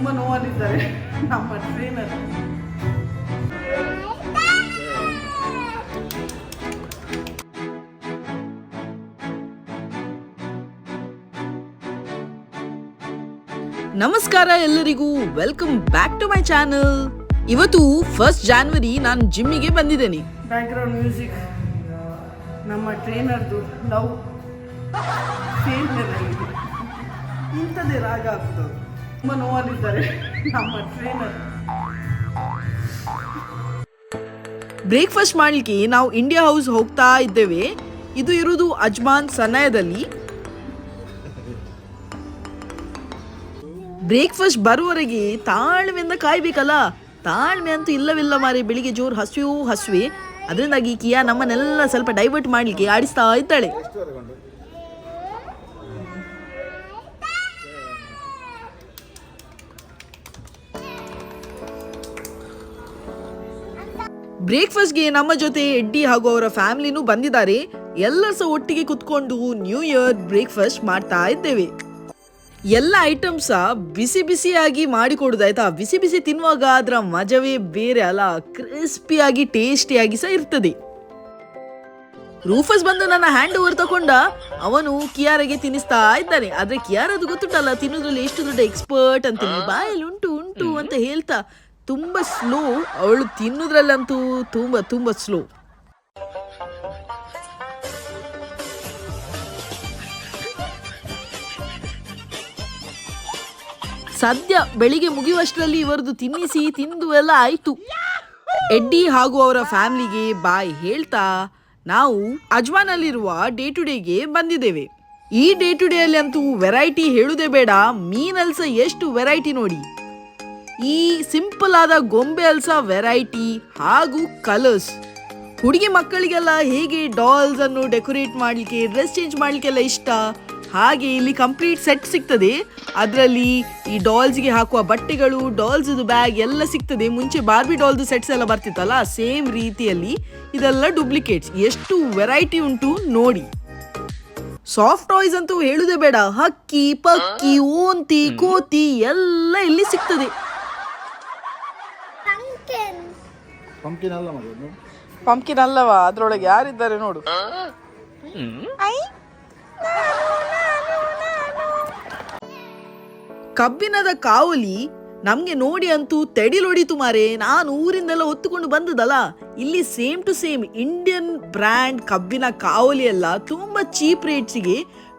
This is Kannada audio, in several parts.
ತುಂಬ ನೋವಲ್ಲಿದ್ದಾರೆ. ನಮ್ಮ ಟ್ರೈನರ್ ನಮಸ್ಕಾರ ಎಲ್ಲರಿಗೂ. Welcome back to my channel ಇವತ್ತು ಫಸ್ಟ್ ಜಾನ್ವರಿ ನಾನು ಜಿಮ್ಮಿಗೆ ಬಂದಿದ್ದೇನೆ. ಬ್ಯಾಕ್ಗ್ರೌಂಡ್ ಮ್ಯೂಸಿಕ್ ನಮ್ಮ ಟ್ರೈನರ್ದು ಲವ್ ಫೇಲ್ಯೂರ್ ಇಂಥದ್ದೇ ರಾಗ ಆಗ್ತದೆ. ನೋವಲ್ಲಿದ್ದಾರೆ ನಮ್ಮ ಟ್ರೈನರ್ ಬ್ರೇಕ್ಫಾಸ್ಟ್ ಮಾಡಲಿಕ್ಕೆ ನಾವು ಇಂಡಿಯಾ ಹೌಸ್ ಹೋಗ್ತಾ ಇದ್ದೇವೆ. ಇದು ಇರುವುದು ಅಜ್ಮಾನ್ ಸನಯದಲ್ಲಿ. ಬ್ರೇಕ್ಫಾಸ್ಟ್ ಬರುವವರೆಗೆ ತಾಳ್ಮೆಯಿಂದ ಕಾಯ್ಬೇಕಲ್ಲ? ತಾಳ್ಮೆ ಅಂತೂ ಇಲ್ಲವಿಲ್ಲ ಮಾರಿ ಬೆಳಿಗ್ಗೆ ಜೋರು ಹಸುವು ಹಸುವೆ. ಅದರಿಂದಾಗಿ ಕಿಯಾ ನಮ್ಮನ್ನೆಲ್ಲ ಸ್ವಲ್ಪ ಡೈವರ್ಟ್ ಮಾಡಲಿಕ್ಕೆ ಆಡಿಸ್ತಾ ಇದ್ದಾಳೆ. ಬ್ರೇಕ್ಫಾಸ್ಟ್ಗೆ ನಮ್ಮ ಜೊತೆ ಎಡ್ಡಿ ಹಾಗೂ ಅವರ ಫ್ಯಾಮಿಲಿನೂ ಬಂದಿದ್ದಾರೆ. ಎಲ್ಲರೂ ಸಹ ಒಟ್ಟಿಗೆ ಕುತ್ಕೊಂಡು ನ್ಯೂ ಇಯರ್ ಬ್ರೇಕ್ಫಾಸ್ಟ್ ಮಾಡ್ತಾ ಇದ್ದೇವೆ. ಎಲ್ಲ ಐಟಮ್ಸ ಬಿಸಿ ಬಿಸಿಯಾಗಿ ಮಾಡಿಕೊಡುದಾಯ್ತಾ ಬಿಸಿ ಬಿಸಿ ತಿನ್ನುವಾಗ ಅದರ ಮಜವೇ ಬೇರೆ ಅಲ್ಲ, ಕ್ರಿಸ್ಪಿಯಾಗಿ, ಟೇಸ್ಟಿಯಾಗಿ ಸಹ ಇರ್ತದೆ. ರೂಫಸ್ ಬಂದು ನನ್ನ ಹ್ಯಾಂಡ್ ಓವರ್ ತಗೊಂಡ ಅವನು ಕಿಯಾರಾಗೆ ತಿನ್ನಿಸ್ತಾ ಇದ್ದಾನೆ. ಆದ್ರೆ ಕಿಯಾರದು ಗೊತ್ತುಂಟಲ್ಲ, ತಿನ್ನೋದ್ರಲ್ಲಿ ಎಷ್ಟು ದೊಡ್ಡ ಎಕ್ಸ್ಪರ್ಟ್ ಅಂತ ಬಾಯಲ್ಲಿ ಉಂಟು ಉಂಟು ಅಂತ ಹೇಳ್ತಾ ತುಂಬಾ ಸ್ಲೋ ಅವಳು ತಿನ್ನೋದ್ರಲ್ಲಂತೂ ತುಂಬ ತುಂಬ ಸ್ಲೋ ಸದ್ಯ ಬೆಳಿಗ್ಗೆ ಮುಗಿಯುವಷ್ಟರಲ್ಲಿ ಇವರದು ತಿನ್ನಿಸಿ, ತಿಂದು ಎಲ್ಲ ಆಯ್ತು. ಎಡ್ಡಿ ಹಾಗೂ ಅವರ ಫ್ಯಾಮಿಲಿಗೆ ಬಾಯ್ ಹೇಳ್ತಾ, ನಾವು ಅಜ್ಮಾನಲ್ಲಿರುವ ಡೇ ಟು ಡೇಗೆ ಬಂದಿದ್ದೇವೆ. ಈ ಡೇ ಟು ಡೇ ಅಲ್ಲಿ ಅಂತೂ ವೆರೈಟಿ ಹೇಳುದೇ ಬೇಡ. ಮೀನಲ್ಸ ಎಷ್ಟು ವೆರೈಟಿ ನೋಡಿ. ಈ ಸಿಂಪಲ್ ಆದ ಗೊಂಬೆ ಅಲ್ಸ ವೆರೈಟಿ ಹಾಗೂ ಕಲರ್ಸ್ ಹುಡುಗಿ ಮಕ್ಕಳಿಗೆಲ್ಲ ಹೇಗೆ ಡಾಲ್ಸ್ ಅನ್ನು ಡೆಕೋರೇಟ್ ಮಾಡಲಿಕ್ಕೆ ಡ್ರೆಸ್ ಚೇಂಜ್ ಮಾಡಲಿಕ್ಕೆಲ್ಲ ಇಷ್ಟ? ಹಾಗೆ ಇಲ್ಲಿ ಕಂಪ್ಲೀಟ್ ಸೆಟ್ ಸಿಗ್ತದೆ. ಅದರಲ್ಲಿ ಈ ಡಾಲ್ಸ್ಗೆ ಹಾಕುವ ಬಟ್ಟೆಗಳು ಡಾಲ್ಸ್ ಬ್ಯಾಗ್ ಎಲ್ಲ ಸಿಗ್ತದೆ. ಮುಂಚೆ ಬಾರ್ಬಿ ಡಾಲ್ದು ಸೆಟ್ಸ್ ಎಲ್ಲ ಬರ್ತಿತ್ತಲ್ಲ ಸೇಮ್ ರೀತಿಯಲ್ಲಿ ಇದೆಲ್ಲ ಡೂಪ್ಲಿಕೇಟ್ಸ್ ಎಷ್ಟು ವೆರೈಟಿ ಉಂಟು ನೋಡಿ. ಸಾಫ್ಟ್ ಟಾಯ್ಸ್ ಅಂತೂ ಹೇಳುದೇ ಬೇಡ. ಹಕ್ಕಿ, ಪಕ್ಕಿ, ಓಂತಿ, ಕೋತಿ ಎಲ್ಲ ಇಲ್ಲಿ ಸಿಗ್ತದೆ. ಪಂಪ್ಕಿನ್ ಅಲ್ಲ ಮಗನು ಪಂಪ್ಕಿನ್ ಅಲ್ಲವಾ? ಅದ್ರೊಳಗೆ ಯಾರಿದ್ದಾರೆ ನೋಡು. ಕಬ್ಬಿನದ ಕಾವಲಿ ನಮ್ಗೆ ನೋಡಿ ಅಂತೂ ತೆಡಿಲೊಡಿತು ಮಾರೆ. ನಾನು ಊರಿಂದೆಲ್ಲ ಹೊತ್ತುಕೊಂಡು ಬಂದದಲ್ಲ. ಇಲ್ಲಿ same to same Indian brand ಕಬ್ಬಿನ ಕಾವಲಿ ಎಲ್ಲ ತುಂಬಾ ಚೀಪ್ ರೇಟ್ಸಿಗೆ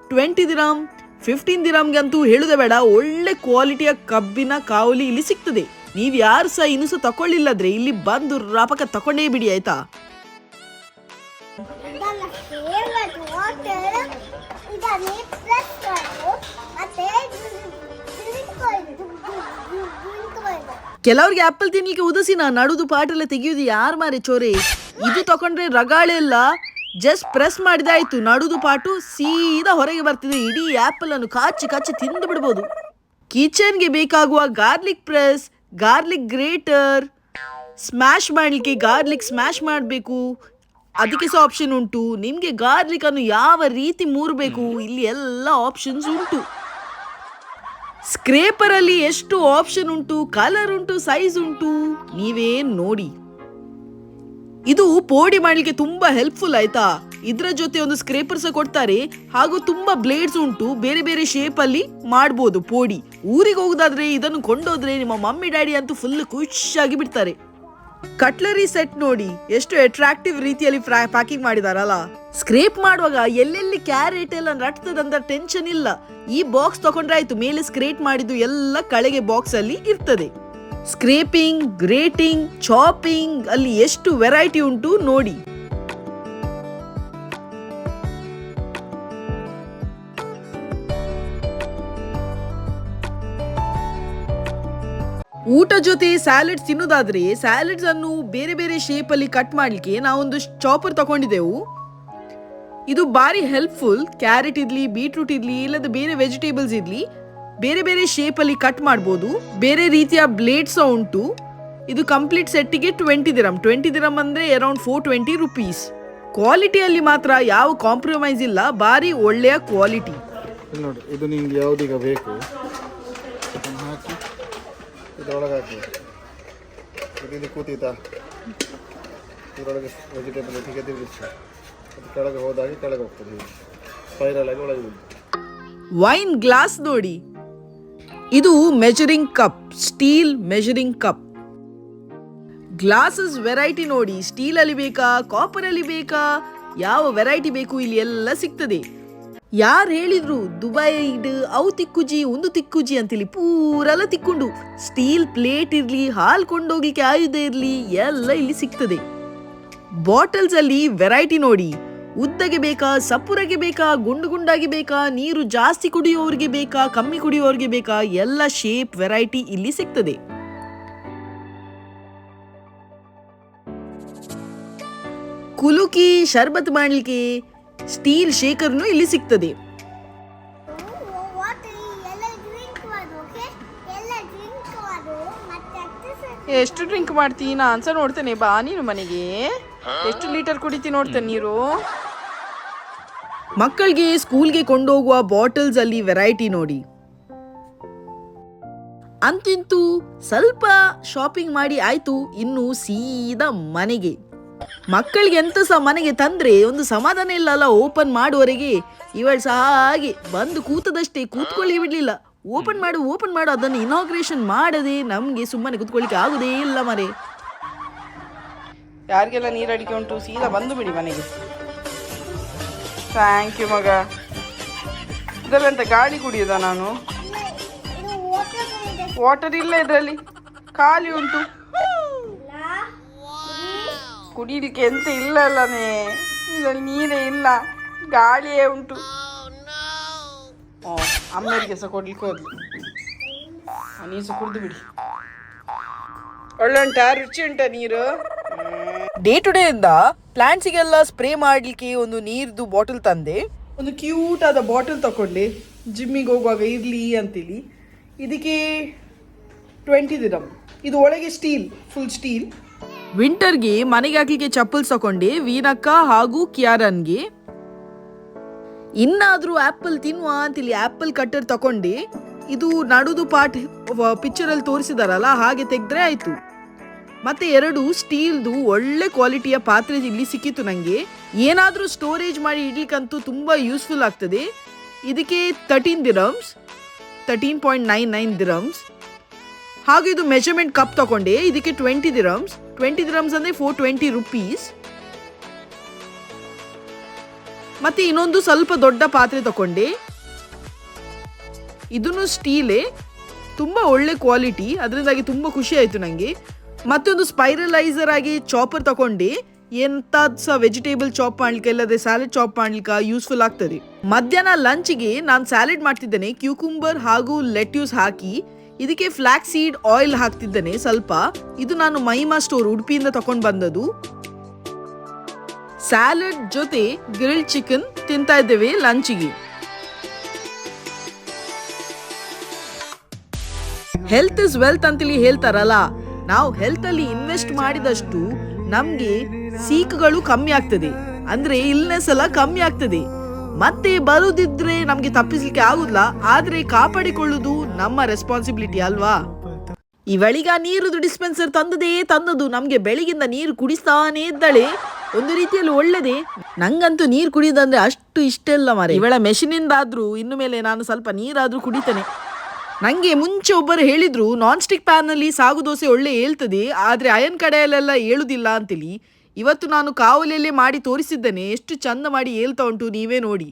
ಟ್ವೆಂಟಿ ದಿರಾಮ್ ಫಿಫ್ಟೀನ್ ದಿರಾಮ್ಗೆ ಅಂತೂ ಹೇಳುದೇ ಬೇಡ. ಒಳ್ಳೆ ಕ್ವಾಲಿಟಿಯ ಕಬ್ಬಿನ ಕಾವಲಿ ಇಲ್ಲಿ ಸಿಗ್ತದೆ. ನೀವು ಯಾರು ಸಹ ಇನ್ನೂ ಸಹ ತಕೊಳ್ಳಿಲ್ಲದ್ರೆ ಇಲ್ಲಿ ಬಂದು ರಾಪಕ ತಕೊಂಡೇ ಬಿಡಿ ಆಯ್ತಾ? ಕೆಲವ್ರಿಗೆ ಆಪಲ್ ತಿನ್ಲಿಕ್ಕೆ ಉದಸಿನ ನಡುದು ಪಾಟೆಲ್ಲ ತೆಗಿಯೋದು ಯಾರು ಮಾರಿ ಚೋರಿ? ಇದು ತಕೊಂಡ್ರೆ ರಗಾಳೆ ಎಲ್ಲ ಜಸ್ಟ್ ಪ್ರೆಸ್ ಮಾಡಿದಾಯ್ತು ನಡುದು ಪಾಟು ಸೀದಾ ಹೊರಗೆ ಬರ್ತಿದೆ. ಇಡೀ ಆಪಲ್ ಅನ್ನು ಕಾಚಿ ಕಾಚಿ ತಿಂದು ಬಿಡ್ಬೋದು. ಕಿಚನ್ಗೆ ಬೇಕಾಗುವ garlic press garlic grater smash ಮಾಡಲಿಕ್ಕೆ ಗಾರ್ಲಿಕ್ ಸ್ಮ್ಯಾಶ್ ಮಾಡಬೇಕು. ಅದಕ್ಕೆ ಸಹ ಆಪ್ಷನ್ ಉಂಟು. ನಿಮಗೆ ಗಾರ್ಲಿಕ್ ಅನ್ನು ಯಾವ ರೀತಿ ಮೂರಬೇಕು? ಇಲ್ಲಿ ಎಲ್ಲ ಆಪ್ಷನ್ಸ್ ಉಂಟು. ಸ್ಕ್ರೇಪರ್ ಅಲ್ಲಿ ಎಷ್ಟು ಆಪ್ಷನ್ ಉಂಟು? ಕಲರ್ ಉಂಟು ಸೈಜ್ ಉಂಟು? ನೀವೇ ನೋಡಿ. ಇದು ಪೋಡಿ ಮಾಡಲಿಕ್ಕೆ ತುಂಬಾ ಹೆಲ್ಪ್ಫುಲ್ ಆಯ್ತಾ? ಇದರ ಜೊತೆ ಒಂದು ಸ್ಕ್ರೇಪರ್ ಸಹ ಕೊಡ್ತಾರೆ. ಹಾಗೂ ತುಂಬಾ ಬ್ಲೇಡ್ಸ್ ಉಂಟು. ಬೇರೆ ಬೇರೆ ಶೇಪ್ ಅಲ್ಲಿ ಮಾಡ್ಬೋದು ಪೋಡಿ. ಊರಿಗೆ ಹೋಗೋದಾದ್ರೆ, ಇದನ್ನು ಕೊಂಡೋದ್ರೆ ನಿಮ್ಮ ಮಮ್ಮಿ, ಡ್ಯಾಡಿ ಅಂತೂ ಫುಲ್ ಖುಷಿಯಾಗಿ ಬಿಡ್ತಾರೆ. ಕಟ್ಲರಿ ಸೆಟ್ ನೋಡಿ ಎಷ್ಟು ಅಟ್ರಾಕ್ಟಿವ್ ರೀತಿಯಲ್ಲಿ ಪ್ಯಾಕಿಂಗ್ ಮಾಡಿದಾರಲ್ಲ. ಸ್ಕ್ರೇಪ್ ಮಾಡುವಾಗ ಎಲ್ಲೆಲ್ಲಿ ಕ್ಯಾರೆಟ್ ಎಲ್ಲ ರಟ್ತದಂತ ಟೆನ್ಷನ್ ಇಲ್ಲ. ಈ ಬಾಕ್ಸ್ ತಗೊಂಡ್ರೆ ಆಯ್ತು, ಮೇಲೆ ಸ್ಕ್ರೇಟ್ ಮಾಡಿದ್ದು ಎಲ್ಲ ಕಳೆಗೆ ಬಾಕ್ಸ್ ಅಲ್ಲಿ ಇರ್ತದೆ. ಸ್ಕ್ರೇಪಿಂಗ್ ಗ್ರೇಟಿಂಗ್ ಚಾಪಿಂಗ್ ಅಲ್ಲಿ ಎಷ್ಟು ವೆರೈಟಿ ಉಂಟು ನೋಡಿ. ಊಟ ಜೊತೆ ಸ್ಯಾಲೆಡ್ಸ್ ತಿನ್ನೋದಾದ್ರೆ ಸ್ಯಾಲೆಡ್ಸ್ ಅನ್ನು ಬೇರೆ ಬೇರೆ ಶೇಪ್ ಅಲ್ಲಿ ಕಟ್ ಮಾಡ್ಲಿಕ್ಕೆ ನಾವೊಂದು ಚಾಪರ್ ತಗೊಂಡಿದ್ದೆವು. ಇದು ಬಾರಿ ಹೆಲ್ಪ್ಫುಲ್ ಕ್ಯಾರೆಟ್ ಇರ್ಲಿ ಬೀಟ್ರೂಟ್ ಇರ್ಲಿ, ಇಲ್ಲದ ಬೇರೆ ವೆಜಿಟೇಬಲ್ಸ್ ಇರ್ಲಿ, ಬೇರೆ ಬೇರೆ ಶೇಪ್ ಅಲ್ಲಿ ಕಟ್ ಮಾಡ್ಬೋದು. ಬೇರೆ ರೀತಿಯ ಬ್ಲೇಡ್ಸ್ ಉಂಟು. ಇದು ಕಂಪ್ಲೀಟ್ ಸೆಟ್ಟಿಗೆ ಟ್ವೆಂಟಿ ದಿರಮ್ ಟ್ವೆಂಟಿ ದಿರಮ್ ಅಂದ್ರೆ ಅರೌಂಡ್ ಫೋರ್ ಟ್ವೆಂಟಿ ರುಪೀಸ್ ಕ್ವಾಲಿಟಿಯಲ್ಲಿ ಮಾತ್ರ ಯಾವ ಕಾಂಪ್ರಮೈಸ್ ಇಲ್ಲ, ಬಾರಿ ಒಳ್ಳೆಯ ಕ್ವಾಲಿಟಿ ನೋಡಿ, ಇದು ನಿಮ್ಗೆ ಬೇಕು? ಇದರೊಳಗೆ ಹಾಕಿ. ಇದು ಕೂತೀತಾ ಇದರೊಳಗೆ ವೆಜಿಟೇಬಲ್ ಹೀಗೆ ತಿರುಗಿಸಿ ಅದು ಕೆಳಗೆ ಹೋದಾಗೆ ಕೆಳಗೆ ಹೋಗ್ತದೆ. ಸ್ಪೈರಲ್ ಆಗಿ ಒಳಗೆ ವೈನ್ ಗ್ಲಾಸ್ ನೋಡಿ. ಇದು measuring cup steel measuring cup glasses variety ನೋಡಿ. ಸ್ಟೀಲ್ ಅಲ್ಲಿ ಬೇಕಾ ಕಾಪರ್ ಅಲ್ಲಿ ಬೇಕಾ, ಯಾವ ವೆರೈಟಿ ಬೇಕು ಇಲ್ಲಿ ಎಲ್ಲ ಸಿಗ್ತದೆ. ಯಾರು ಹೇಳಿದ್ರು, ದುಬೈ ಅವು ತಿಕ್ಕುಜಿ ಒಂದು ತಿಕ್ಕುಜಿ ಅಂತೇಳಿ ಪೂರೆಲ್ಲ ತಿಕ್ಕೊಂಡು, ಸ್ಟೀಲ್ ಪ್ಲೇಟ್ ಇರ್ಲಿ, ಹಾಲ್ ಕೊಂಡೋಗ್ಲಿಕ್ಕೆ ಆಯುಧ ಇರ್ಲಿ, ಎಲ್ಲ ಇಲ್ಲಿ ಸಿಗ್ತದೆ. ಬಾಟಲ್ಸ್ ಅಲ್ಲಿ ವೆರೈಟಿ ನೋಡಿ, ಉದ್ದಗೆ ಬೇಕಾ ಸಪುರಗೆ ಬೇಕಾ ಗುಂಡು ಗುಂಡಾಗಿ ಬೇಕಾ, ನೀರು ಜಾಸ್ತಿ ಕುಡಿಯೋರಿಗೆ ಬೇಕಾ, ಕಮ್ಮಿ ಕುಡಿಯೋರಿಗೆ ಬೇಕಾ, ಎಲ್ಲ ಶೇಪ್, ವೆರೈಟಿ ಇಲ್ಲಿ ಸಿಗ್ತದೆ. ಕುಲುಕಿ, ಶರ್ಬತ್ ಮಾಡ್ಲಿಕ್ಕೆ ಸ್ಟೀಲ್ ಶೇಕರ್ನು ಇಲ್ಲಿ ಸಿಗ್ತದೆ. ಎಷ್ಟು ಡ್ರಿಂಕ್ ಮಾಡ್ತೀನಿ? ನಾ ಅನ್ಸ ನೋಡ್ತೇನೆ ಬಾ ನೀನು ಮನೆಗೆ. ಎಷ್ಟು ಲೀಟರ್ ಕುಡಿತಿ ನೋಡ್ತೇನೆ ನೀರು? ಮಕ್ಕಳಿಗೆ ಸ್ಕೂಲ್ಗೆ ಕೊಂಡೋಗುವ ಬಾಟಲ್ಸ್ ಅಲ್ಲಿ ವೆರೈಟಿ ನೋಡಿ. ಅಂತಿಂತೂ ಸ್ವಲ್ಪ ಶಾಪಿಂಗ್ ಮಾಡಿ ಆಯ್ತು ಇನ್ನು ಸೀದಾ ಮನೆಗೆ. ಮಕ್ಕಳಿಗೆ ಎಂತ ಸಹ ಮನೆಗೆ ತಂದ್ರೆ ಒಂದು ಸಮಾಧಾನ ಇಲ್ಲ ಅಲ್ಲ ಓಪನ್ ಮಾಡುವವರೆಗೆ? ಇವಳು ಸಹ ಹಾಗೆ ಬಂದು ಕೂತದಷ್ಟೇ ಕೂತ್ಕೊಳ್ಳಿ ಬಿಡ್ಲಿಲ್ಲ. ಓಪನ್ ಮಾಡು ಓಪನ್ ಮಾಡು, ಅದನ್ನು ಇನಾಗ್ರೇಷನ್ ಮಾಡದೆ ನಮ್ಗೆ ಸುಮ್ಮನೆ ಕೂತ್ಕೊಳ್ಳಿಕ್ಕೆ ಆಗುದೇ ಇಲ್ಲ ಮರೆ. ಯಾರಿಗೆಲ್ಲ ನೀರು ಅಡಿಕೆ ಉಂಟು, ಸೀದಾ ಬಂದು ಬಿಡಿ ಮನೆಗೆ. ಥ್ಯಾಂಕ್ ಯು ಮಗ. ಇದರಲ್ಲಂತ ಗಾಳಿ ಕುಡಿಯೋದಾ ನಾನು? ವಾಟರ್ ಇಲ್ಲ ಇದರಲ್ಲಿ. ಖಾಲಿ ಉಂಟು. ಕುಡಿಲಿಕ್ಕೆ ಎಂತ ಇಲ್ಲ ಅಲ್ಲನೇ ಇದರಲ್ಲಿ ನೀರೇ ಇಲ್ಲ. ಗಾಳಿಯೇ ಉಂಟು. ಓ ಅಮ್ಮರಿಗೆ ಸಹ ಕೊಡ್ಲಿಕ್ಕೆ ಹೋದ್ಲು. ನೀರು ಸಹ ಕುಡಿದು ಬಿಡಿ. ಒಳ್ಳೆ ಉಂಟಾ? ರುಚಿ ಉಂಟ ನೀರು? ಡೇ ಟು ಡೇ ಇಂದ ಪ್ಲಾಂಟ್ಸಿಗೆಲ್ಲ ಸ್ಪ್ರೇ ಮಾಡ್ಲಿಕ್ಕೆ ಒಂದು ನೀರ್ದು ಬಾಟಲ್ ತಂದೆ. ಒಂದು ಕ್ಯೂಟ್ ಆದ ಬಾಟಲ್ ತಗೊಂಡೆ ಜಿಮ್ಮಿಗೆ ಹೋಗುವಾಗ ಇರಲಿ ಅಂತೇಳಿ ಇದಕ್ಕೆ ಟ್ವೆಂಟಿ ದಿರಮ್ ಇದು ಒಳಗೆ ಸ್ಟೀಲ್ ಫುಲ್ ಸ್ಟೀಲ್ ವಿಂಟರ್ಗೆ ಮನೆಗೆ ಹಾಕ್ಲಿಕ್ಕೆ ಚಪ್ಪಲ್ ತಕೊಂಡೆ ವೀನಕ್ಕ ಹಾಗೂ ಕ್ಯಾರನ್ಗೆ. ಇನ್ನಾದ್ರೂ ಆಪಲ್ ತಿನ್ನುವ ಅಂತೇಳಿ ಆಪಲ್ ಕಟ್ಟರ್ ತಗೊಂಡೆ ಇದು ನಡುದು ಪಾಟ್ ಪಿಕ್ಚರ್ ಅಲ್ಲಿ ತೋರಿಸಿದಾರಲ್ಲ, ಹಾಗೆ ತೆಗೆದ್ರೆ ಆಯ್ತು. ಮತ್ತೆ ಎರಡು ಸ್ಟೀಲ್ದು ಒಳ್ಳೆ ಕ್ವಾಲಿಟಿಯ ಪಾತ್ರೆ ಇಲ್ಲಿ ಸಿಕ್ಕಿತ್ತು ನನಗೆ ಏನಾದರೂ ಸ್ಟೋರೇಜ್ ಮಾಡಿ ಇಡ್ಲಿಕ್ಕಂತೂ ತುಂಬ ಯೂಸ್ಫುಲ್ ಆಗ್ತದೆ. ಇದಕ್ಕೆ thirteen dirhams, thirteen point nine nine dirhams ಹಾಗೂ ಇದು ಮೆಜರ್ಮೆಂಟ್ ಕಪ್ ತಗೊಂಡೆ. ಇದಕ್ಕೆ ಟ್ವೆಂಟಿ ದಿರಮ್ಸ್ ಟ್ವೆಂಟಿ ದಿರಮ್ಸ್ ಅಂದರೆ ಫೋರ್ ಟ್ವೆಂಟಿ ರುಪೀಸ್ ಮತ್ತೆ ಇನ್ನೊಂದು ಸ್ವಲ್ಪ ದೊಡ್ಡ ಪಾತ್ರೆ ತಗೊಂಡೆ. ಇದನ್ನು ಸ್ಟೀಲೇ ತುಂಬ ಒಳ್ಳೆ ಕ್ವಾಲಿಟಿ ಅದರಿಂದಾಗಿ ತುಂಬ ಖುಷಿ ಆಯಿತು ನನಗೆ ಮತ್ತೊಂದು ಸ್ಪೈರಲೈಸರ್ ಆಗಿ ಚಾಪರ್ ತಗೊಂಡೆ. ಎಂತ ಸಹ ವೆಜಿಟೇಬಲ್ ಚಾಪ್ ಮಾಡ್ಲಿಕ್ಕೆ ಇಲ್ಲದೆ ಸ್ಯಾಲೆಡ್ ಚಾಪ್ ಮಾಡ್ಲಿಕ್ಕೆ ಯೂಸ್ಫುಲ್ ಆಗ್ತದೆ. ಮಧ್ಯಾಹ್ನ ಲಂಚ್ಗೆ ನಾನು ಸ್ಯಾಲೆಡ್ ಮಾಡ್ತಿದ್ದೇನೆ. ಕ್ಯೂಕುಂಬರ್ ಹಾಗೂ ಲೆಟ್ಯೂಸ್ ಹಾಕಿ. ಇದಕ್ಕೆ ಫ್ಲಾಕ್ ಸೀಡ್ ಆಯಿಲ್ ಹಾಕ್ತಿದ್ದೇನೆ ಸ್ವಲ್ಪ. ಇದು ನಾನು ಮೈಮಾ ಸ್ಟೋರ್ ಉಡುಪಿಯಿಂದ ತಕೊಂಡು ಬಂದದ್ದು. ಸ್ಯಾಲಡ್ ಜೊತೆ ಗ್ರಿಲ್ ಚಿಕನ್ ತಿಂತಾ ಇದ್ದೇವೆ ಲಂಚಿಗೆ ಹೆಲ್ತ್ ಇಸ್ ವೆಲ್ತ್ ಅಂತೇಳಿ ಹೇಳ್ತಾರಲ್ಲ, ನಾವು ಹೆಲ್ತ್ ಅಲ್ಲಿ ಇನ್ವೆಸ್ಟ್ ಮಾಡಿದಷ್ಟು ನಮ್ಗೆ ಸೀಕ್ಗಳು ಕಮ್ಮಿ ಆಗ್ತದೆ. ಅಂದ್ರೆ ಇಲ್ನೆಸ್ ಎಲ್ಲ ಕಮ್ಮಿ ಆಗ್ತದೆ. ಮತ್ತೆ ಬರುದಿದ್ರೆ ನಮ್ಗೆ ತಪ್ಪಿಸ್ಲಿಕ್ಕೆ ಆಗುದಿಲ್ಲ, ಆದ್ರೆ ಕಾಪಾಡಿಕೊಳ್ಳುದು ನಮ್ಮ ರೆಸ್ಪಾನ್ಸಿಬಿಲಿಟಿ ಅಲ್ವಾ? ಇವಳಿಗ ನೀರುದು ಡಿಸ್ಪೆನ್ಸರ್ ತಂದದೇ ತಂದದು ನಮ್ಗೆ ಬೆಳಗಿಂದ ನೀರು ಕುಡಿಸ್ತಾನೇ ಇದ್ದಾಳೆ. ಒಂದು ರೀತಿಯಲ್ಲಿ ಒಳ್ಳೇದೇ? ನಂಗಂತೂ ನೀರು ಕುಡಿಯೋದಂದ್ರೆ ಅಷ್ಟು ಇಷ್ಟ ಇಲ್ಲ ಮಾರೆ. ಇವಳ ಮೆಷಿನಿಂದಾದ್ರೂ ಇನ್ನು ಮೇಲೆ ನಾನು ಸ್ವಲ್ಪ ನೀರಾದ್ರೂ ಕುಡಿತೇನೆ. ನಂಗೆ ಮುಂಚೆ ಒಬ್ಬರು ಹೇಳಿದ್ರು ನಾನ್ ಸ್ಟಿಕ್ ಪ್ಯಾನಲ್ಲಿ ಸಾಗು ದೋಸೆ ಒಳ್ಳೆ ಹೇಳ್ತದೆ ಆದ್ರೆ ಅಯನ್ ಕಡೆಯಲ್ಲೆಲ್ಲ ಹೇಳುದಿಲ್ಲ ಅಂತೇಳಿ. ಇವತ್ತು ನಾನು ಕಾವಲಿಯಲ್ಲೇ ಮಾಡಿ ತೋರಿಸಿದ್ದೇನೆ. ಎಷ್ಟು ಚಂದ ಮಾಡಿ ಏಳ್ತಾ ಉಂಟು ನೀವೇ ನೋಡಿ.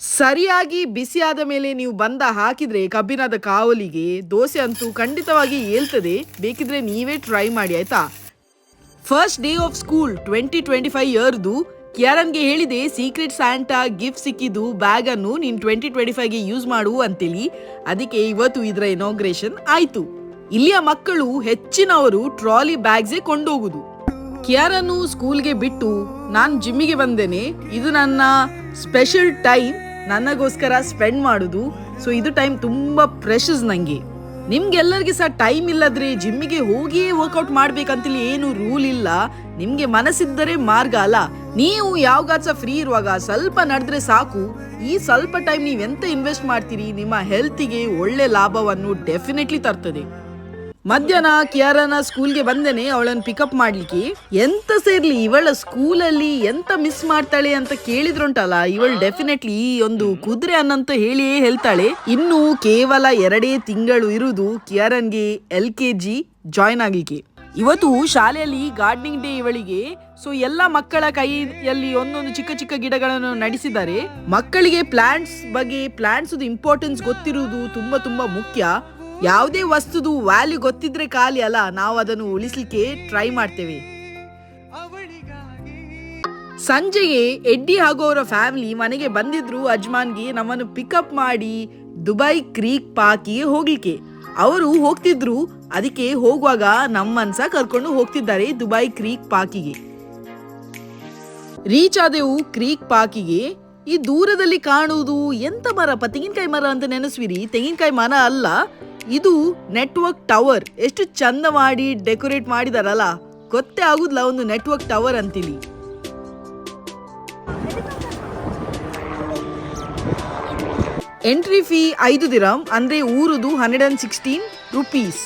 ಸರಿಯಾಗಿ ಬಿಸಿಯಾದ ಮೇಲೆ ನೀವು ಬಂದ ಹಾಕಿದ್ರೆ ಕಬ್ಬಿನದ ಕಾವಲಿಗೆ ದೋಸೆ ಅಂತೂ ಖಂಡಿತವಾಗಿ ಏಳ್ತದೆ ಬೇಕಿದ್ರೆ ನೀವೇ ಟ್ರೈ ಮಾಡಿ, ಆಯ್ತಾ? First day of school twenty twenty five ಇಯರ್ದು ಕ್ಯಾರನ್ಗೆ ಹೇಳಿದೆ ಸೀಕ್ರೆಟ್ ಸ್ಯಾಂಟಾ ಗಿಫ್ಟ್ ಸಿಕ್ಕಿದ್ದು ಬ್ಯಾಗ್ ಅನ್ನು ನೀನ್ ಟ್ವೆಂಟಿ ಟ್ವೆಂಟಿ ಫೈವ್ಗೆ ಯೂಸ್ ಮಾಡು ಅಂತೇಳಿ. ಅದಕ್ಕೆ ಇವತ್ತು ಇದರ ಇನಾಗ್ರೇಷನ್ ಆಯಿತು. ಇಲ್ಲಿಯ ಮಕ್ಕಳು ಹೆಚ್ಚಿನವರು ಟ್ರಾಲಿ ಬ್ಯಾಗ್ಸೇ ಕೊಂಡೋಗುದು. ಕಿಯಾರನ್ನು ಸ್ಕೂಲ್ಗೆ ಬಿಟ್ಟು ನಾನು ಜಿಮ್ಮಿಗೆ ಬಂದೇನೆ. ಇದು ನನ್ನ ಸ್ಪೆಷಲ್ ಟೈಮ್. ನನಗೋಸ್ಕರ ಸ್ಪೆಂಡ್ ಮಾಡೋದು. ಸೊ, ಇದು ಟೈಮ್ ತುಂಬ ಪ್ರೆಷಸ್ ನನಗೆ ನಿಮ್ಗೆಲ್ಲರಿಗೆ ಸಹ ಟೈಮ್ ಇಲ್ಲದ್ರೆ ಜಿಮ್ಮಿಗೆ ಹೋಗಿಯೇ ವರ್ಕೌಟ್ ಮಾಡ್ಬೇಕಂತೇಳಿ ಏನು ರೂಲ್ ಇಲ್ಲ. ನಿಮ್ಗೆ ಮನಸ್ಸಿದ್ದರೆ ಮಾರ್ಗ ಅಲ್ಲ. ನೀವು ಯಾವಾಗ ಫ್ರೀ ಇರುವಾಗ ಸ್ವಲ್ಪ ನಡೆದ್ರೆ ಸಾಕು. ಈ ಸ್ವಲ್ಪ ಟೈಮ್ ನೀವು ಎಂತ ಇನ್ವೆಸ್ಟ್ ಮಾಡ್ತೀರಿ? ನಿಮ್ಮ ಹೆಲ್ತಿಗೆ ಒಳ್ಳೆ ಲಾಭವನ್ನು ಡೆಫಿನೆಟ್ಲಿ ತರ್ತದೆ. ಮಧ್ಯಾಹ್ನ ಕಿಯಾರನ ಸ್ಕೂಲ್ಗೆ ಬಂದೇನೆ, ಅವಳನ್ನು ಪಿಕಪ್ ಮಾಡ್ಲಿಕ್ಕೆ. ಎಂತ ಸೇರ್ಲಿ, ಇವಳ ಸ್ಕೂಲಲ್ಲಿ ಎಂತ ಮಿಸ್ ಮಾಡ್ತಾಳೆ ಅಂತ ಕೇಳಿದ್ರುಂಟಲ್ಲ, ಇವಳು ಡೆಫಿನೆಟ್ಲಿ ಈ ಒಂದು ಕುದುರೆ ಅನ್ನಂತ ಹೇಳಿಯೇ ಹೇಳ್ತಾಳೆ. ಇನ್ನು ಕೇವಲ ಎರಡೇ ತಿಂಗಳು ಇರುವುದು ಕಿಯಾರನ್ಗೆ ಎಲ್ ಕೆ ಜಿ ಜಾಯ್ನ್ ಆಗ್ಲಿಕ್ಕೆ. ಇವತ್ತು ಶಾಲೆಯಲ್ಲಿ ಗಾರ್ಡನಿಂಗ್ ಡೇ ಇವಳಿಗೆ ಸೊ ಎಲ್ಲ ಮಕ್ಕಳ ಕೈಯಲ್ಲಿ ಒಂದೊಂದು ಚಿಕ್ಕ ಚಿಕ್ಕ ಗಿಡಗಳನ್ನು ನಡೆಸಿದ್ದಾರೆ. ಮಕ್ಕಳಿಗೆ ಪ್ಲಾಂಟ್ಸ್ ಬಗ್ಗೆ ಪ್ಲಾಂಟ್ಸ್ ಇಂಪಾರ್ಟೆನ್ಸ್ ಗೊತ್ತಿರುವುದು ತುಂಬಾ ತುಂಬಾ ಮುಖ್ಯ. ಯಾವುದೇ ವಸ್ತುದು ವ್ಯಾಲ್ಯೂ ಗೊತ್ತಿದ್ರೆ ಖಾಲಿ ಅಲ್ಲ, ನಾವು ಅದನ್ನು ಉಳಿಸಲಿಕ್ಕೆ ಟ್ರೈ ಮಾಡ್ತೇವೆ. ಸಂಜೆಗೆ ಎಡ್ಡಿ ಹಾಗೂ ಅವರ ಫ್ಯಾಮಿಲಿ ಮನೆಗೆ ಬಂದಿದ್ರು, ಅಜ್ಮಾನ್ಗೆ ನಮ್ಮನ್ನು ಪಿಕಪ್ ಮಾಡಿ ದುಬೈ ಕ್ರೀಕ್ ಪಾಕಿಗೆ ಹೋಗ್ಲಿಕ್ಕೆ. ಅವರು ಹೋಗ್ತಿದ್ರು, ಅದಕ್ಕೆ ಹೋಗುವಾಗ ನಮ್ಮನ್ಸ ಕರ್ಕೊಂಡು ಹೋಗ್ತಿದ್ದಾರೆ ದುಬೈ ಕ್ರೀಕ್ ಪಾಕಿಗೆ. ರೀಚ್ ಆದೆವು ಕ್ರೀಕ್ ಪಾಕಿಗೆ. ಈ ದೂರದಲ್ಲಿ ಕಾಣುವುದು ಎಂತ ಮರ? ತೆಂಗಿನಕಾಯಿ ಮರ ಅಂತ ನೆನೆಸ್ವಿರಿ. ತೆಂಗಿನಕಾಯಿ ಮರ ಅಲ್ಲ, ಇದು ನೆಟ್ವರ್ಕ್ ಟವರ್ ಎಷ್ಟು ಚಂದ ಮಾಡಿ ಡೆಕೋರೇಟ್ ಮಾಡಿದಾರಲ್ಲ, ಗೊತ್ತೇ ಆಗುದಿಲ್ಲ ಒಂದು ನೆಟ್ವರ್ಕ್ ಟವರ್ ಅಂತಿಲಿ ಎಂಟ್ರಿ ಫೀ ಐದು ದಿರಂ, ಅಂದ್ರೆ ಊರುದು ಹಂಡ್ರೆಡ್ ಅಂಡ್ ಸಿಕ್ಸ್ಟೀನ್ ರುಪೀಸ್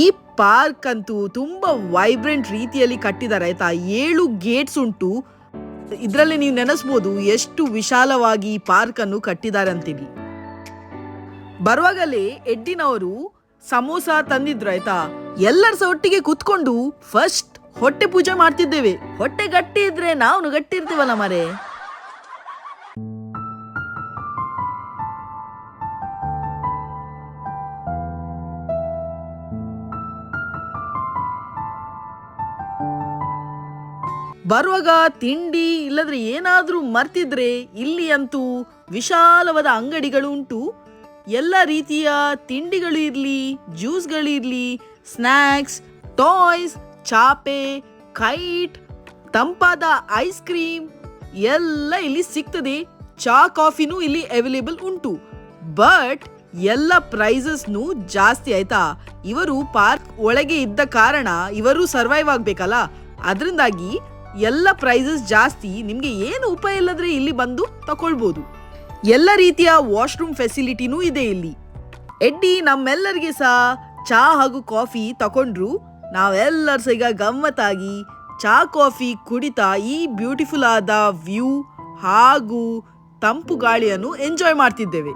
ಈ ಪಾರ್ಕ್ ಅಂತೂ ತುಂಬಾ ವೈಬ್ರೆಂಟ್ ರೀತಿಯಲ್ಲಿ ಕಟ್ಟಿದ್ದಾರೆ ಆಯ್ತಾ? ಏಳು ಗೇಟ್ಸ್ ಉಂಟು. ಇದರಲ್ಲಿ ನೀವು ನೆನೆಸ್ಬೋದು ಎಷ್ಟು ವಿಶಾಲವಾಗಿ ಈ ಪಾರ್ಕ್ ಅನ್ನು ಕಟ್ಟಿದ್ದಾರೆ ಅಂತೀವಿ ಬರುವಾಗಲೇ ಎಡ್ಡಿನವರು ಸಮೋಸ ತಂದಿದ್ರು ಆಯ್ತಾ? ಎಲ್ಲರ ಸಹ ಒಟ್ಟಿಗೆ ಕುತ್ಕೊಂಡು ಫಸ್ಟ್ ಹೊಟ್ಟೆ ಪೂಜೆ ಮಾಡ್ತಿದ್ದೇವೆ. ಹೊಟ್ಟೆ ಗಟ್ಟಿ ಇದ್ರೆ ನಾವು ಗಟ್ಟಿ ಇರ್ತೀವಲ್ಲ ಮರೆ? ಬರುವಾಗ ತಿಂಡಿ ಇಲ್ಲದ್ರೆ ಏನಾದರೂ ಮರ್ತಿದ್ರೆ ಇಲ್ಲಿ ಅಂತೂ ವಿಶಾಲವಾದ ಅಂಗಡಿಗಳು ಉಂಟು ಎಲ್ಲ ರೀತಿಯ ತಿಂಡಿಗಳು ಇರಲಿ, ಜ್ಯೂಸ್ಗಳು ಇರಲಿ ಸ್ನ್ಯಾಕ್ಸ್ ಟಾಯ್ಸ್, ಚಾಪೆ, ಕೈಟ್, ತಂಪಾದ ಐಸ್ ಕ್ರೀಮ್ ಎಲ್ಲ ಇಲ್ಲಿ ಸಿಗ್ತದೆ. ಚಾ, ಕಾಫಿನೂ ಇಲ್ಲಿ ಅವೈಲೇಬಲ್ ಉಂಟು. ಬಟ್ ಎಲ್ಲ ಪ್ರೈಸಸ್ನು ಜಾಸ್ತಿ ಆಯ್ತಾ? ಇವರು ಪಾರ್ಕ್ ಒಳಗೆ ಇದ್ದ ಕಾರಣ ಇವರು ಸರ್ವೈವ್ ಆಗ್ಬೇಕಲ್ಲ? ಅದರಿಂದಾಗಿ ಎಲ್ಲ ಪ್ರೈಸಸ್ ಜಾಸ್ತಿ, ನಿಮಗೆ ಏನು ಉಪಾಯ ಇಲ್ಲದ್ರೆ ಇಲ್ಲಿ ಬಂದು ತಗೊಳ್ಬೋದು ಎಲ್ಲ ರೀತಿಯ ವಾಶ್ರೂಮ್ ಫೆಸಿಲಿಟಿನೂ ಇದೆ ಇಲ್ಲಿ. ಎಡ್ಡಿ ನಮ್ಮೆಲ್ಲರಿಗೆ ಸಹ ಚಾ ಹಾಗೂ ಕಾಫಿ ತಗೊಂಡ್ರು ನಾವೆಲ್ಲರೂ ಸಹ ಈಗ ಗಮ್ಮತ್ತಾಗಿ ಚಾ ಕಾಫಿ ಕುಡಿತಾ ಈ ಬ್ಯೂಟಿಫುಲ್ ಆದ ವ್ಯೂ ಹಾಗೂ ತಂಪು ಗಾಳಿಯನ್ನು ಎಂಜಾಯ್ ಮಾಡ್ತಿದ್ದೇವೆ.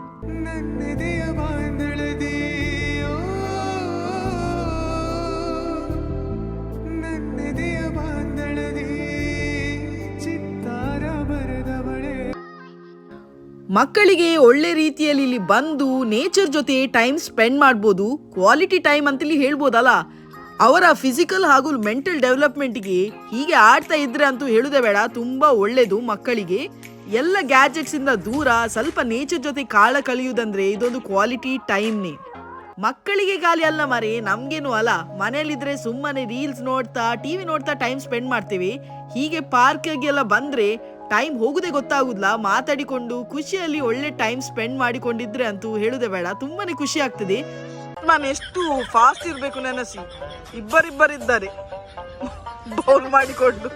ಮಕ್ಕಳಿಗೆ ಒಳ್ಳೆ ರೀತಿಯಲ್ಲಿ ಇಲ್ಲಿ ಬಂದು ನೇಚರ್ ಜೊತೆ ಟೈಮ್ ಸ್ಪೆಂಡ್ ಮಾಡ್ಬೋದು ಕ್ವಾಲಿಟಿ ಟೈಮ್ ಅಂತಲಿ ಹೇಳ್ಬೋದಲ್ಲ. ಅವರ ಫಿಸಿಕಲ್ ಹಾಗೂ ಮೆಂಟಲ್ ಡೆವಲಪ್ಮೆಂಟ್ಗೆ ಹೀಗೆ ಆಡ್ತಾ ಇದ್ರೆ ಅಂತೂ ಹೇಳುವುದೇ ಬೇಡ, ತುಂಬಾ ಒಳ್ಳೆಯದು ಮಕ್ಕಳಿಗೆ. ಎಲ್ಲ ಗ್ಯಾಜೆಟ್ಸ್ ಇಂದ ದೂರ ಸ್ವಲ್ಪ ನೇಚರ್ ಜೊತೆ ಕಾಲ ಕಳೆಯುವುದಂದ್ರೆ ಇದೊಂದು ಕ್ವಾಲಿಟಿ ಟೈಮ್ನೇ ಮಕ್ಕಳಿಗೆ ಖಾಲಿ ಅಲ್ಲ ಮರೆ, ನಮ್ಗೇನು ಅಲ್ಲ. ಮನೇಲಿದ್ರೆ ಸುಮ್ಮನೆ ರೀಲ್ಸ್ ನೋಡ್ತಾ ಟಿವಿ ನೋಡ್ತಾ ಟೈಮ್ ಸ್ಪೆಂಡ್ ಮಾಡ್ತೇವೆ. ಹೀಗೆ ಪಾರ್ಕ್ಗೆಲ್ಲ ಬಂದ್ರೆ ಟೈಮ್ ಹೋಗುದೇ ಗೊತ್ತಾಗುದಿಲ್ಲ ಮಾತಾಡಿಕೊಂಡು ಖುಷಿಯಲ್ಲಿ ಒಳ್ಳೆ ಟೈಮ್ ಸ್ಪೆಂಡ್ ಮಾಡಿಕೊಂಡಿದ್ರೆ ಅಂತೂ ಹೇಳುದೇ ಬೇಡ. ತುಂಬಾನೇ ಖುಷಿ ಆಗ್ತದೆ. ನಾನು ಎಷ್ಟು ಫಾಸ್ಟ್ ಇರಬೇಕು ನೆನಸಿ. ಇಬ್ಬರಿಬ್ಬರಿದ್ದಾರೆ. ಬೌಲ್ ಮಾಡಿಕೊಂಡು.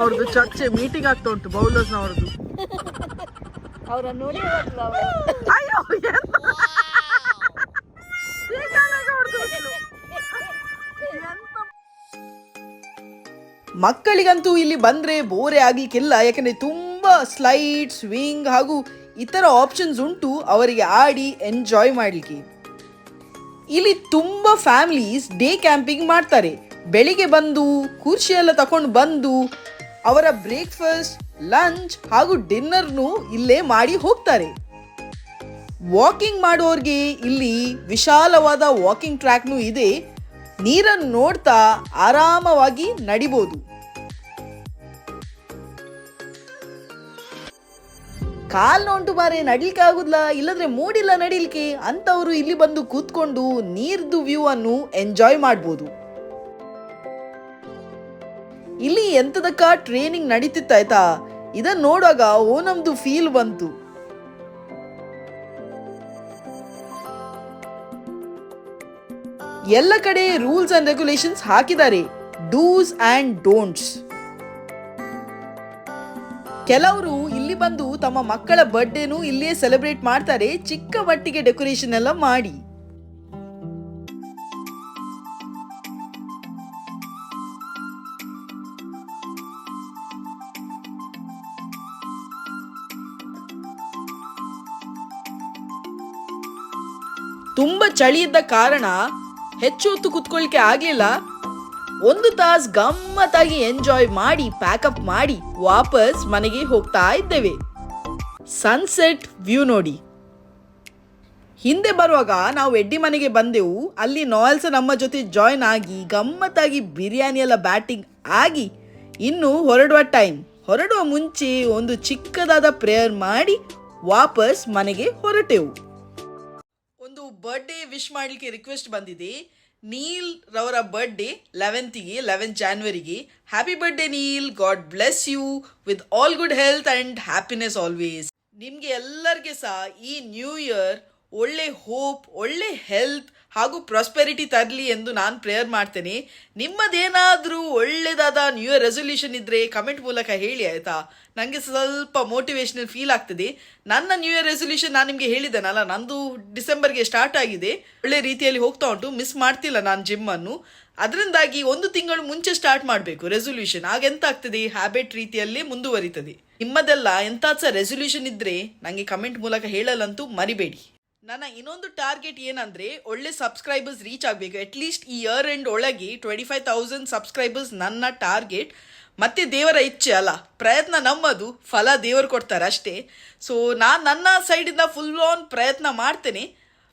ಅವ್ರದ್ದು ಚರ್ಚೆ ಮೀಟಿಂಗ್ ಆಗ್ತಾ ಉಂಟು ಬೌಲರ್ಸ್ ನೋಡಿ ಅಯ್ಯೋ? ಮಕ್ಕಳಿಗಂತೂ ಇಲ್ಲಿ ಬಂದ್ರೆ ಬೋರೆ ಆಗ್ಲಿಕ್ಕಿಲ್ಲ ಯಾಕಂದ್ರೆ ತುಂಬಾ ಸ್ಲೈಡ್ ಸ್ವಿಂಗ್ ಹಾಗೂ ಇತರ ಆಪ್ಷನ್ಸ್ ಉಂಟು ಅವರಿಗೆ ಆಡಿ ಎಂಜಾಯ್ ಮಾಡ್ಲಿಕ್ಕೆ. ಇಲ್ಲಿ ತುಂಬಾ ಫ್ಯಾಮಿಲೀಸ್ ಡೇ ಕ್ಯಾಂಪಿಂಗ್ ಮಾಡ್ತಾರೆ. ಬೆಳಿಗ್ಗೆ ಬಂದು ಕುರ್ಚಿ ಎಲ್ಲ ತಕೊಂಡು ಬಂದು ಅವರ ಬ್ರೇಕ್ಫಾಸ್ಟ್ ಲಂಚ್ ಹಾಗೂ ಡಿನ್ನರ್ನು ಇಲ್ಲೇ ಮಾಡಿ ಹೋಗ್ತಾರೆ. ವಾಕಿಂಗ್ ಮಾಡೋರಿಗೆ ಇಲ್ಲಿ ವಿಶಾಲವಾದ ವಾಕಿಂಗ್ ಟ್ರ್ಯಾಕ್ನು ಇದೆ. ನೀರನ್ನು ನೋಡ್ತಾ ಆರಾಮವಾಗಿ ನಡಿಬೋದು. ಕಾಲ್ ನೋಂಟು ಮಾರೆ, ನಡಿಲಿಕ್ಕೆ ಆಗುದಿಲ್ಲ, ಇಲ್ಲದ್ರೆ ಮೂಡಿಲ್ಲ ನಡಿಲಿಕ್ಕೆ ಅಂತವರು ಇಲ್ಲಿ ಬಂದು ಕೂತ್ಕೊಂಡು ನೀರ್ದು ವ್ಯೂ ಅನ್ನು ಎಂಜಾಯ್ ಮಾಡ್ಬೋದು. ಇಲ್ಲಿ ಎಂತದಕ್ಕ ಟ್ರೈನಿಂಗ್ ನಡೀತಿತ್ತಾಯ್ತಾ ಇದನ್ನ ನೋಡುವಾಗ ಓ ನಮ್ದು ಫೀಲ್ ಬಂತು. ಎಲ್ಲ ಕಡೆ ರೂಲ್ಸ್ ಅಂಡ್ ರೆಗ್ಯುಲೇಷನ್ಸ್ ಹಾಕಿದ್ದಾರೆ. ಡೂಸ್ ಅಂಡ್ ಡೋಂಟ್ಸ್ ಕೆಲವರು ಇಲ್ಲಿ ಬಂದು ತಮ್ಮ ಮಕ್ಕಳ ಬರ್ಡೇನು ಇಲ್ಲಿಯೇ ಸೆಲೆಬ್ರೇಟ್ ಮಾಡ್ತಾರೆ. ಚಿಕ್ಕ ಮಟ್ಟಿಗೆ ಡೆಕೋರೇಷನ್ ಎಲ್ಲ ಮಾಡಿ. ತುಂಬಾ ಚಳಿ ಇದ್ದ ಕಾರಣ ಹೆಚ್ಚು ಹೊತ್ತು ಕುತ್ಕೊಳ್ಕೆ ಆಗ್ಲಿಲ್ಲ. ಒಂದು ತಾಸ್ ಗಮ್ಮತ್ತಾಗಿ ಎಂಜಾಯ್ ಮಾಡಿ ಪ್ಯಾಕಪ್ ಮಾಡಿ ವಾಪಸ್ ಮನೆಗೆ ಹೋಗ್ತಾ ಇದ್ದೇವೆ. ಸನ್ಸೆಟ್ ವ್ಯೂ ನೋಡಿ. ಹಿಂದೆ ಬರುವಾಗ ನಾವು ಎಡ್ಡಿ ಮನೆಗೆ ಬಂದೆವು. ಅಲ್ಲಿ ನಾಯಲ್ಸ್ ನಮ್ಮ ಜೊತೆ ಜಾಯ್ನ್ ಆಗಿ ಗಮ್ಮತ್ತಾಗಿ ಬಿರಿಯಾನಿ ಎಲ್ಲ ಬ್ಯಾಟಿಂಗ್ ಆಗಿ ಇನ್ನು ಹೊರಡುವ ಟೈಮ್ ಹೊರಡುವ ಮುಂಚೆ ಒಂದು ಚಿಕ್ಕದಾದ ಪ್ರೇಯರ್ ಮಾಡಿ ವಾಪಸ್ ಮನೆಗೆ ಹೊರಟೆವು. ಒಂದು ಬರ್ಡೇ ವಿಶ್ ಮಾಡಲಿಕ್ಕೆ ರಿಕ್ವೆಸ್ಟ್ ಬಂದಿದೆ. ನೀಲ್ ರವರ ಬರ್ಡೇ ಲೆವೆಂತಿಗೆ eleven ಜಾನ್ವರಿಗೆ happy birthday Neil. God bless you with all good health and happiness always ನಿಮಗೆ ಎಲ್ಲರಿಗೆ ಸಹ ಈ ನ್ಯೂ ಇಯರ್ ಒಳ್ಳೆ ಹೋಪ್ ಒಳ್ಳೆ ಹೆಲ್ತ್ ಹಾಗೂ ಪ್ರಾಸ್ಪೆರಿಟಿ ತರಲಿ ಎಂದು ನಾನು ಪ್ರೇಯರ್ ಮಾಡ್ತೇನೆ. ನಿಮ್ಮದೇನಾದರೂ ಒಳ್ಳೆದಾದ ನ್ಯೂ ಇಯರ್ ರೆಸೊಲ್ಯೂಷನ್ ಇದ್ದರೆ ಕಮೆಂಟ್ ಮೂಲಕ ಹೇಳಿ, ಆಯಿತಾ? ನನಗೆ ಸ್ವಲ್ಪ ಮೋಟಿವೇಷನಲ್ ಫೀಲ್ ಆಗ್ತದೆ. ನನ್ನ ನ್ಯೂ ಇಯರ್ ರೆಸೊಲ್ಯೂಷನ್ ನಾನು ನಿಮಗೆ ಹೇಳಿದ್ದೇನಲ್ಲ ನಂದು ಡಿಸೆಂಬರ್ಗೆ ಸ್ಟಾರ್ಟ್ ಆಗಿದೆ. ಒಳ್ಳೆ ರೀತಿಯಲ್ಲಿ ಹೋಗ್ತಾ ಉಂಟು ಮಿಸ್ ಮಾಡ್ತಿಲ್ಲ ನಾನು ಜಿಮ್ಮನ್ನು ಅದರಿಂದಾಗಿ ಒಂದು ತಿಂಗಳು ಮುಂಚೆ ಸ್ಟಾರ್ಟ್ ಮಾಡಬೇಕು ರೆಸೊಲ್ಯೂಷನ್ ಆಗ ಎಂತ ಆಗ್ತದೆ? ಹ್ಯಾಬಿಟ್ ರೀತಿಯಲ್ಲೇ ಮುಂದುವರಿತದೆ. ನಿಮ್ಮದೆಲ್ಲ ಎಂತ ಸಹ ರೆಸೊಲ್ಯೂಷನ್ ಇದ್ದರೆ ನನಗೆ ಕಮೆಂಟ್ ಮೂಲಕ ಹೇಳಲಂತೂ ಮರಿಬೇಡಿ. ನನ್ನ ಇನ್ನೊಂದು ಟಾರ್ಗೆಟ್ ಏನಂದ್ರೆ ಒಳ್ಳೆ ಸಬ್ಸ್ಕ್ರೈಬರ್ಸ್ ರೀಚ್ ಆಗಬೇಕು. ಅಟ್ಲೀಸ್ಟ್ ಈ ಇಯರ್ ಎಂಡ್ ಒಳಗೆ ಟ್ವೆಂಟಿ ಫೈವ್ ತೌಸಂಡ್ ಸಬ್ಸ್ಕ್ರೈಬರ್ಸ್ ನನ್ನ ಟಾರ್ಗೆಟ್. ಮತ್ತೆ ದೇವರ ಇಚ್ಛೆ ಅಲ್ಲ. ಪ್ರಯತ್ನ ನಮ್ಮದು. ಫಲ ದೇವರು ಕೊಡ್ತಾರೆ ಅಷ್ಟೇ. ಸೊ ನಾನು ನನ್ನ ಸೈಡಿಂದ ಫುಲ್ ಆನ್ ಪ್ರಯತ್ನ ಮಾಡ್ತೇನೆ.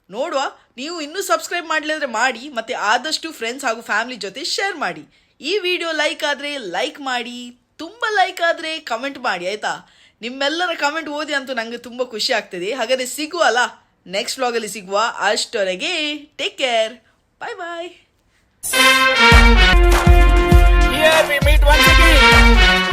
ನೋಡುವ. ನೀವು ಇನ್ನೂ ಸಬ್ಸ್ಕ್ರೈಬ್ ಮಾಡಲಿದ್ರೆ ಮಾಡಿ. ಮತ್ತೆ ಆದಷ್ಟು ಫ್ರೆಂಡ್ಸ್ ಹಾಗೂ ಫ್ಯಾಮಿಲಿ ಜೊತೆ ಶೇರ್ ಮಾಡಿ. ಈ ವಿಡಿಯೋ ಲೈಕ್ ಆದರೆ ಲೈಕ್ ಮಾಡಿ. ತುಂಬ ಲೈಕ್ ಆದರೆ ಕಮೆಂಟ್ ಮಾಡಿ, ಆಯಿತಾ? ನಿಮ್ಮೆಲ್ಲರ ಕಮೆಂಟ್ ಓದಿ ಅಂತೂ ನನಗೆ ತುಂಬ ಖುಷಿ ಆಗ್ತದೆ. ಹಾಗಾದರೆ ಸಿಗುವಲ್ಲ? ನೆಕ್ಸ್ಟ್ ವ್ಲಾಗಲ್ಲಿ ಸಿಗುವ ಅಷ್ಟೊರೆಗೆ take care bye bye Here we meet once again.